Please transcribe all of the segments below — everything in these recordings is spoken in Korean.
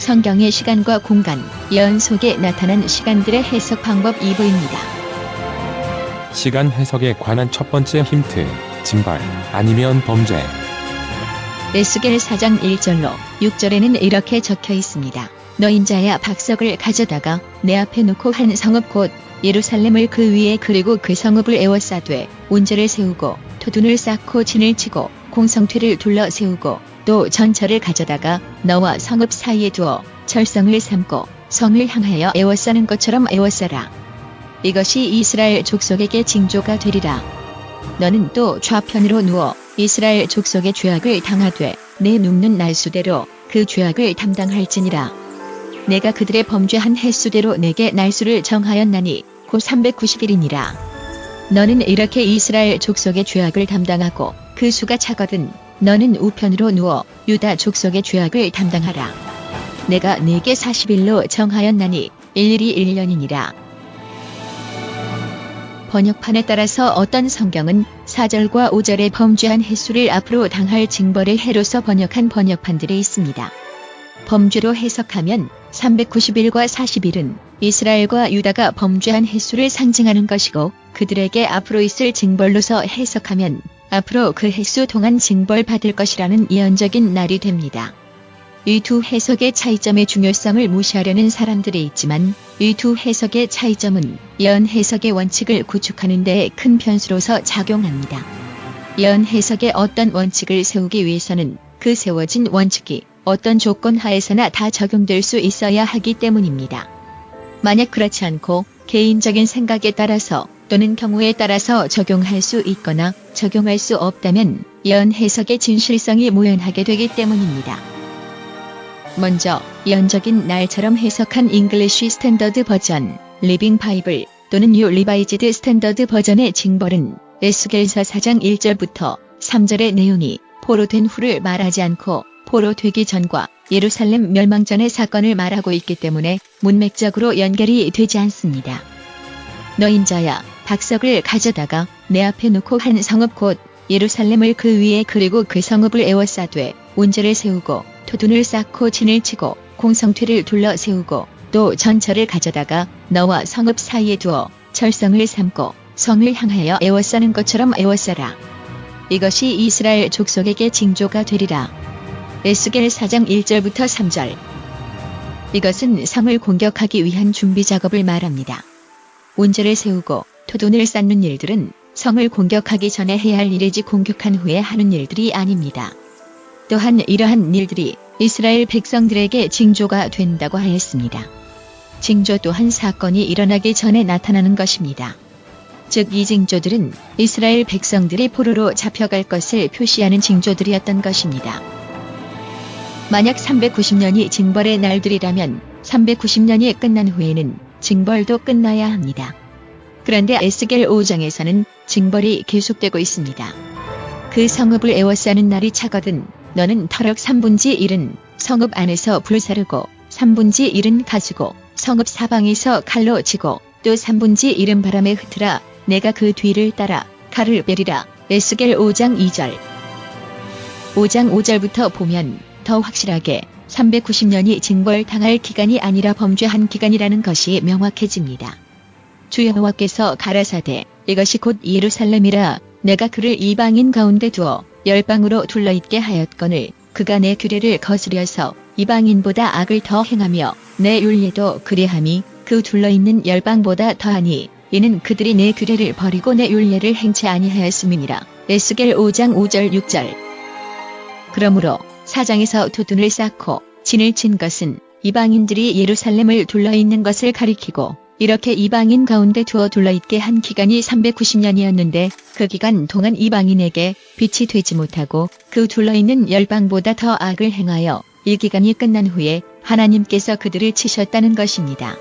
성경의 시간과 공간, 예언 속에 나타난 시간들의 해석 방법 2부입니다. 시간 해석에 관한 첫 번째 힌트, 징벌, 아니면 범죄. 에스겔 4장 1절로 6절에는 이렇게 적혀 있습니다. 너 인 자야 박석을 가져다가 내 앞에 놓고 한 성읍 곧 예루살렘을 그 위에 그리고 그 성읍을 에워싸되 운제를 세우고 토둔을 쌓고 진을 치고 공성퇴를 둘러 세우고 또 전철을 가져다가 너와 성읍 사이에 두어 철성을 삼고 성을 향하여 에워싸는 것처럼 에워싸라. 이것이 이스라엘 족속에게 징조가 되리라. 너는 또 좌편으로 누워 이스라엘 족속의 죄악을 당하되 내 눕는 날수대로 그 죄악을 담당할지니라. 내가 그들의 범죄한 횟수대로 내게 날수를 정하였나니 곧 390일이니라. 너는 이렇게 이스라엘 족속의 죄악을 담당하고 그 수가 차거든 너는 우편으로 누워 유다 족속의 죄악을 담당하라. 내가 내게 40일로 정하였나니 일일이 1년이니라. 번역판에 따라서 어떤 성경은 4절과 5절의 범죄한 횟수를 앞으로 당할 징벌의 해로서 번역한 번역판들이 있습니다. 범죄로 해석하면 390일과 40일은 이스라엘과 유다가 범죄한 횟수를 상징하는 것이고 그들에게 앞으로 있을 징벌로서 해석하면 앞으로 그 횟수 동안 징벌 받을 것이라는 예언적인 날이 됩니다. 이 두 해석의 차이점의 중요성을 무시하려는 사람들이 있지만 이 두 해석의 차이점은 예언 해석의 원칙을 구축하는 데큰 변수로서 작용합니다. 예언 해석의 어떤 원칙을 세우기 위해서는 그 세워진 원칙이 어떤 조건 하에서나 다 적용될 수 있어야 하기 때문입니다. 만약 그렇지 않고 개인적인 생각에 따라서 또는 경우에 따라서 적용할 수 있거나 적용할 수 없다면 예언 해석의 진실성이 무연하게 되기 때문입니다. 먼저 예언적인 날처럼 해석한 잉글리쉬 스탠더드 버전, 리빙 바이블 또는 뉴 리바이즈드 스탠더드 버전의 징벌은 에스겔서 4장 1절부터 3절의 내용이 포로된 후를 말하지 않고 포로되기 전과 예루살렘 멸망 전의 사건을 말하고 있기 때문에 문맥적으로 연결이 되지 않습니다. 너인 자야 박석을 가져다가 내 앞에 놓고 한 성읍 곧 예루살렘을 그 위에 그리고 그 성읍을 에워싸되 운제를 세우고 토둔을 쌓고 진을 치고 공성퇴를 둘러 세우고 또 전철을 가져다가 너와 성읍 사이에 두어 철성을 삼고 성을 향하여 에워싸는 것처럼 에워싸라. 이것이 이스라엘 족속에게 징조가 되리라. 에스겔 4장 1절부터 3절. 이것은 성을 공격하기 위한 준비 작업을 말합니다. 운제를 세우고 토둔을 쌓는 일들은 성을 공격하기 전에 해야 할 일이지 공격한 후에 하는 일들이 아닙니다. 또한 이러한 일들이 이스라엘 백성들에게 징조가 된다고 하였습니다. 징조 또한 사건이 일어나기 전에 나타나는 것입니다. 즉 이 징조들은 이스라엘 백성들이 포로로 잡혀갈 것을 표시하는 징조들이었던 것입니다. 만약 390년이 징벌의 날들이라면 390년이 끝난 후에는 징벌도 끝나야 합니다. 그런데 에스겔 5장에서는 징벌이 계속되고 있습니다. 그 성읍을 에워싸는 날이 차거든 너는 터럭 3분지 1은 성읍 안에서 불사르고 3분지 1은 가지고 성읍 사방에서 칼로 치고 또 3분지 1은 바람에 흩으라 내가 그 뒤를 따라 칼을 베리라 에스겔 5장 2절 5장 5절부터 보면 더 확실하게 390년이 징벌 당할 기간이 아니라 범죄한 기간이라는 것이 명확해집니다. 주 여호와께서 가라사대 이것이 곧 예루살렘이라 내가 그를 이방인 가운데 두어 열방으로 둘러있게 하였거늘 그가 내 규례를 거스려서 이방인보다 악을 더 행하며 내 율례도 그리함이 그 둘러있는 열방보다 더하니 이는 그들이 내 규례를 버리고 내 율례를 행치 아니하였음이니라. 에스겔 5장 5절 6절 그러므로 사장에서 도둔을 쌓고 진을 친 것은 이방인들이 예루살렘을 둘러있는 것을 가리키고 이렇게 이방인 가운데 두어 둘러있게 한 기간이 390년이었는데 그 기간 동안 이방인에게 빛이 되지 못하고 그 둘러있는 열방보다 더 악을 행하여 이 기간이 끝난 후에 하나님께서 그들을 치셨다는 것입니다.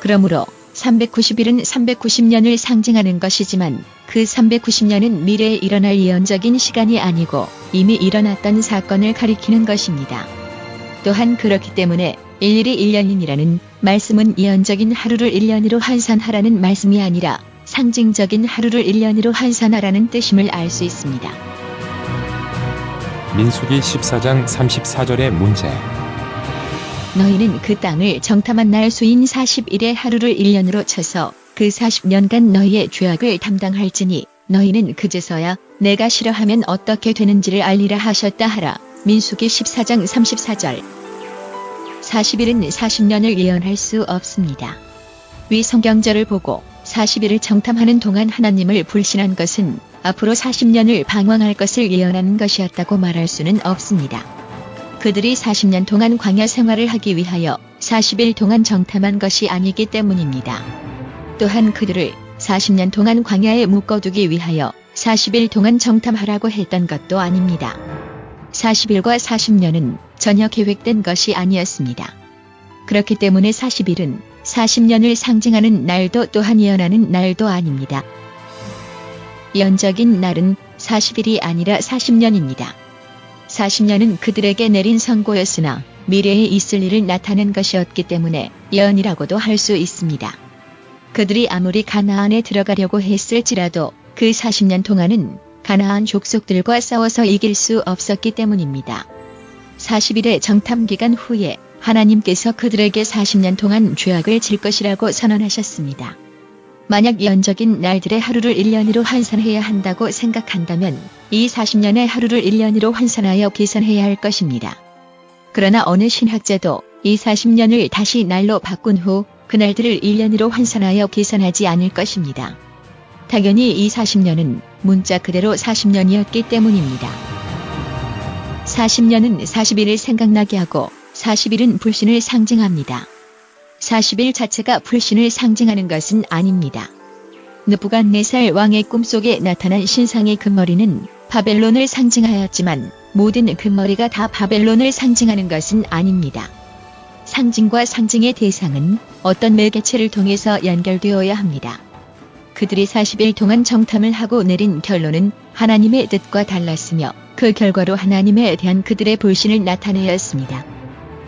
그러므로 390일은 390년을 상징하는 것이지만 그 390년은 미래에 일어날 예언적인 시간이 아니고 이미 일어났던 사건을 가리키는 것입니다. 또한 그렇기 때문에 일일이 1년이라는 말씀은 예언적인 하루를 1년으로 환산하라는 말씀이 아니라 상징적인 하루를 1년으로 환산하라는 뜻임을 알 수 있습니다. 민수기 14장 34절의 문제. 너희는 그 땅을 정탐한 날 수인 40일의 하루를 1년으로 쳐서 그 40년간 너희의 죄악을 담당할지니 너희는 그제서야 내가 싫어하면 어떻게 되는지를 알리라 하셨다 하라. 민수기 14장 34절 40일은 40년을 예언할 수 없습니다. 위 성경절을 보고 40일을 정탐하는 동안 하나님을 불신한 것은 앞으로 40년을 방황할 것을 예언하는 것이었다고 말할 수는 없습니다. 그들이 40년 동안 광야 생활을 하기 위하여 40일 동안 정탐한 것이 아니기 때문입니다. 또한 그들을 40년 동안 광야에 묶어두기 위하여 40일 동안 정탐하라고 했던 것도 아닙니다. 40일과 40년은 전혀 계획된 것이 아니었습니다. 그렇기 때문에 40일은 40년을 상징하는 날도 또한 예언하는 날도 아닙니다. 예언적인 날은 40일이 아니라 40년입니다. 40년은 그들에게 내린 선고였으나 미래에 있을 일을 나타낸 것이었기 때문에 예언이라고도 할 수 있습니다. 그들이 아무리 가나안에 들어가려고 했을지라도 그 40년 동안은 가나안 족속들과 싸워서 이길 수 없었기 때문입니다. 40일의 정탐 기간 후에 하나님께서 그들에게 40년 동안 죄악을 질 것이라고 선언하셨습니다. 만약 연적인 날들의 하루를 1년으로 환산해야 한다고 생각한다면 이 40년의 하루를 1년으로 환산하여 계산해야 할 것입니다. 그러나 어느 신학자도 이 40년을 다시 날로 바꾼 후 그날들을 1년으로 환산하여 계산하지 않을 것입니다. 당연히 이 40년은 문자 그대로 40년이었기 때문입니다. 40년은 40일을 생각나게 하고 40일은 불신을 상징합니다. 40일 자체가 불신을 상징하는 것은 아닙니다. 느부갓네살 왕의 꿈속에 나타난 신상의 금머리는 바벨론을 상징하였지만 모든 금머리가 다 바벨론을 상징하는 것은 아닙니다. 상징과 상징의 대상은 어떤 매개체를 통해서 연결되어야 합니다. 그들이 40일 동안 정탐을 하고 내린 결론은 하나님의 뜻과 달랐으며 그 결과로 하나님에 대한 그들의 불신을 나타내었습니다.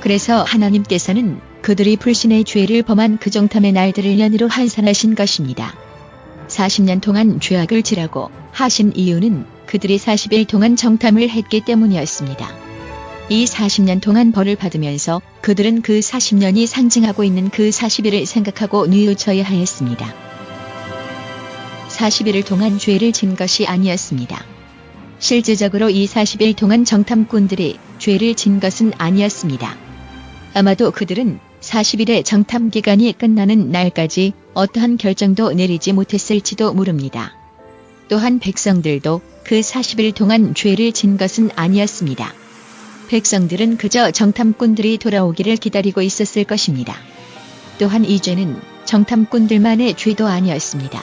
그래서 하나님께서는 그들이 불신의 죄를 범한 그 정탐의 날들을 연으로 환산하신 것입니다. 40년 동안 죄악을 지라고 하신 이유는 그들이 40일 동안 정탐을 했기 때문이었습니다. 이 40년 동안 벌을 받으면서 그들은 그 40년이 상징하고 있는 그 40일을 생각하고 뉘우쳐야 하였습니다. 40일 동안 죄를 진 것이 아니었습니다. 실제적으로 이 40일 동안 정탐꾼들이 죄를 진 것은 아니었습니다. 아마도 그들은 40일의 정탐 기간이 끝나는 날까지 어떠한 결정도 내리지 못했을지도 모릅니다. 또한 백성들도 그 40일 동안 죄를 진 것은 아니었습니다. 백성들은 그저 정탐꾼들이 돌아오기를 기다리고 있었을 것입니다. 또한 이 죄는 정탐꾼들만의 죄도 아니었습니다.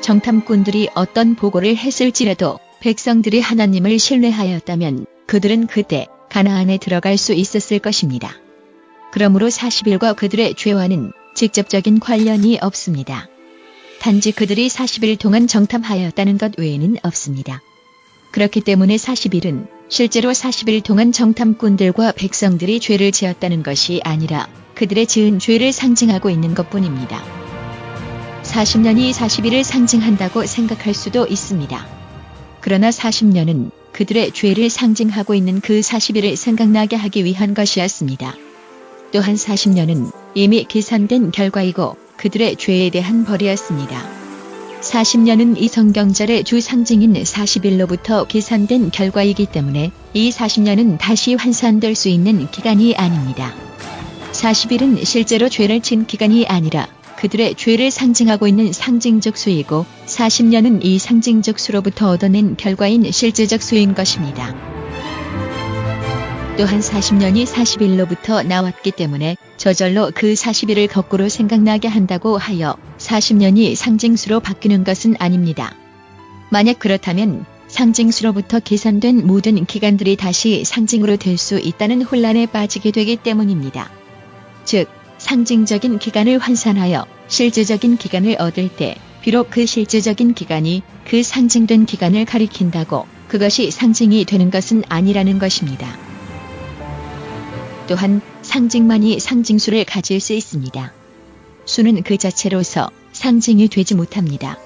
정탐꾼들이 어떤 보고를 했을지라도 백성들이 하나님을 신뢰하였다면 그들은 그때 가나안에 들어갈 수 있었을 것입니다. 그러므로 40일과 그들의 죄와는 직접적인 관련이 없습니다. 단지 그들이 40일 동안 정탐하였다는 것 외에는 없습니다. 그렇기 때문에 40일은 실제로 40일 동안 정탐꾼들과 백성들이 죄를 지었다는 것이 아니라 그들의 지은 죄를 상징하고 있는 것 뿐입니다. 40년이 40일을 상징한다고 생각할 수도 있습니다. 그러나 40년은 그들의 죄를 상징하고 있는 그 40일을 생각나게 하기 위한 것이었습니다. 또한 40년은 이미 계산된 결과이고 그들의 죄에 대한 벌이었습니다. 40년은 이 성경절의 주 상징인 40일로부터 계산된 결과이기 때문에 이 40년은 다시 환산될 수 있는 기간이 아닙니다. 40일은 실제로 죄를 친 기간이 아니라 그들의 죄를 상징하고 있는 상징적 수이고 40년은 이 상징적 수로부터 얻어낸 결과인 실제적 수인 것입니다. 또한 40년이 40일로부터 나왔기 때문에 저절로 그 40일을 거꾸로 생각나게 한다고 하여 40년이 상징수로 바뀌는 것은 아닙니다. 만약 그렇다면 상징수로부터 계산된 모든 기간들이 다시 상징으로 될 수 있다는 혼란에 빠지게 되기 때문입니다. 즉, 상징적인 기간을 환산하여 실제적인 기간을 얻을 때 비록 그 실제적인 기간이 그 상징된 기간을 가리킨다고 그것이 상징이 되는 것은 아니라는 것입니다. 또한 상징만이 상징수를 가질 수 있습니다. 수는 그 자체로서 상징이 되지 못합니다.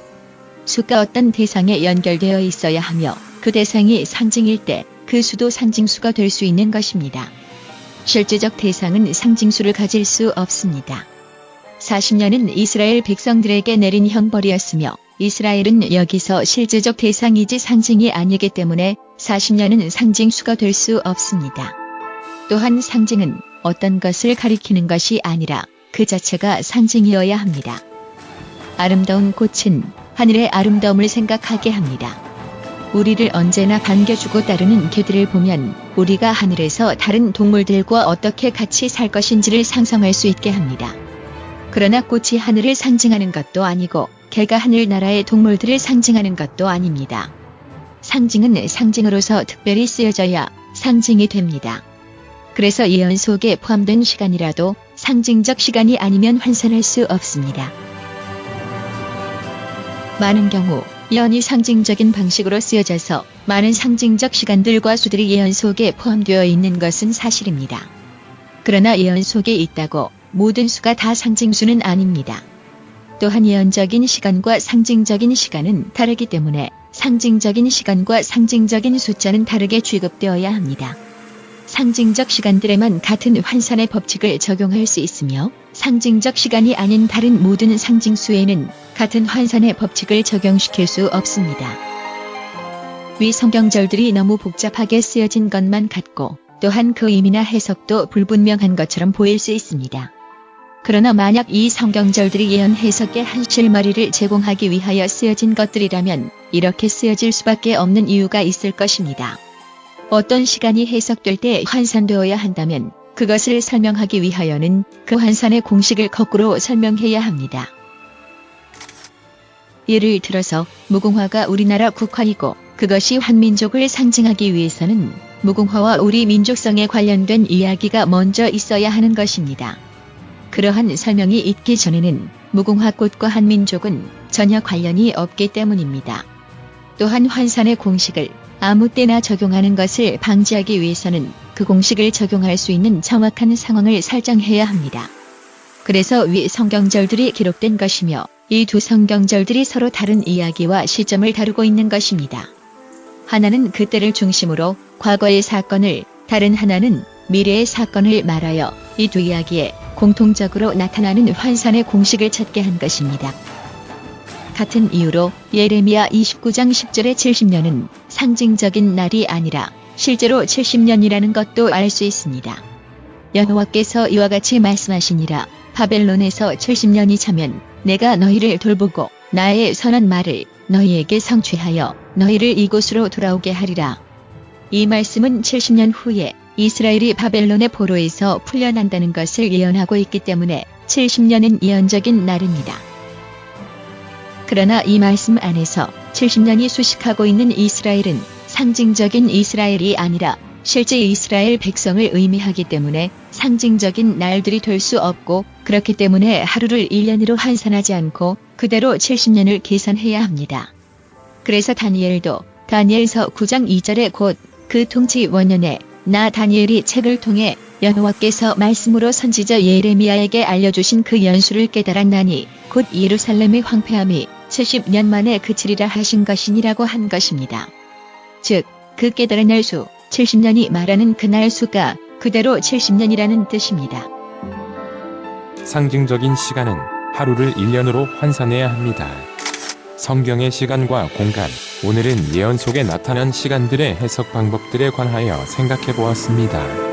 수가 어떤 대상에 연결되어 있어야 하며 그 대상이 상징일 때 그 수도 상징수가 될 수 있는 것입니다. 실제적 대상은 상징수를 가질 수 없습니다. 40년은 이스라엘 백성들에게 내린 형벌이었으며 이스라엘은 여기서 실제적 대상이지 상징이 아니기 때문에 40년은 상징수가 될 수 없습니다. 또한 상징은 어떤 것을 가리키는 것이 아니라 그 자체가 상징이어야 합니다. 아름다운 꽃은 하늘의 아름다움을 생각하게 합니다. 우리를 언제나 반겨주고 따르는 개들을 보면 우리가 하늘에서 다른 동물들과 어떻게 같이 살 것인지를 상상할 수 있게 합니다. 그러나 꽃이 하늘을 상징하는 것도 아니고 개가 하늘나라의 동물들을 상징하는 것도 아닙니다. 상징은 상징으로서 특별히 쓰여져야 상징이 됩니다. 그래서 예언 속에 포함된 시간이라도 상징적 시간이 아니면 환산할 수 없습니다. 많은 경우 예언이 상징적인 방식으로 쓰여져서 많은 상징적 시간들과 수들이 예언 속에 포함되어 있는 것은 사실입니다. 그러나 예언 속에 있다고 모든 수가 다 상징수는 아닙니다. 또한 예언적인 시간과 상징적인 시간은 다르기 때문에 상징적인 시간과 상징적인 숫자는 다르게 취급되어야 합니다. 상징적 시간들에만 같은 환산의 법칙을 적용할 수 있으며 상징적 시간이 아닌 다른 모든 상징수에는 같은 환산의 법칙을 적용시킬 수 없습니다. 위 성경절들이 너무 복잡하게 쓰여진 것만 같고 또한 그 의미나 해석도 불분명한 것처럼 보일 수 있습니다. 그러나 만약 이 성경절들이 예언 해석의 한 실마리를 제공하기 위하여 쓰여진 것들이라면 이렇게 쓰여질 수밖에 없는 이유가 있을 것입니다. 어떤 시간이 해석될 때 환산되어야 한다면 그것을 설명하기 위하여는 그 환산의 공식을 거꾸로 설명해야 합니다. 예를 들어서 무궁화가 우리나라 국화이고 그것이 한민족을 상징하기 위해서는 무궁화와 우리 민족성에 관련된 이야기가 먼저 있어야 하는 것입니다. 그러한 설명이 있기 전에는 무궁화꽃과 한민족은 전혀 관련이 없기 때문입니다. 또한 환산의 공식을 아무 때나 적용하는 것을 방지하기 위해서는 그 공식을 적용할 수 있는 정확한 상황을 설정해야 합니다. 그래서 위 성경절들이 기록된 것이며 이 두 성경절들이 서로 다른 이야기와 시점을 다루고 있는 것입니다. 하나는 그때를 중심으로 과거의 사건을, 다른 하나는 미래의 사건을 말하여 이 두 이야기에 공통적으로 나타나는 환산의 공식을 찾게 한 것입니다. 같은 이유로 예레미야 29장 10절의 70년은 상징적인 날이 아니라 실제로 70년이라는 것도 알 수 있습니다. 여호와께서 이와 같이 말씀하시니라 바벨론에서 70년이 차면 내가 너희를 돌보고 나의 선한 말을 너희에게 성취하여 너희를 이곳으로 돌아오게 하리라. 이 말씀은 70년 후에 이스라엘이 바벨론의 포로에서 풀려난다는 것을 예언하고 있기 때문에 70년은 예언적인 날입니다. 그러나 이 말씀 안에서 70년이 수식하고 있는 이스라엘은 상징적인 이스라엘이 아니라 실제 이스라엘 백성을 의미하기 때문에 상징적인 날들이 될 수 없고 그렇기 때문에 하루를 1년으로 환산하지 않고 그대로 70년을 계산해야 합니다. 그래서 다니엘도 다니엘서 9장 2절에 곧 그 통치 원년에 나 다니엘이 책을 통해 여호와께서 말씀으로 선지자 예레미야에게 알려주신 그 연수를 깨달았나니 곧 예루살렘의 황폐함이 70년 만에 그치리라 하신 것이니라고 한 것입니다. 즉, 그 깨달은 날수 70년이 말하는 그 날 수가 그대로 70년이라는 뜻입니다. 상징적인 시간은 하루를 1년으로 환산해야 합니다. 성경의 시간과 공간, 오늘은 예언 속에 나타난 시간들의 해석 방법들에 관하여 생각해 보았습니다.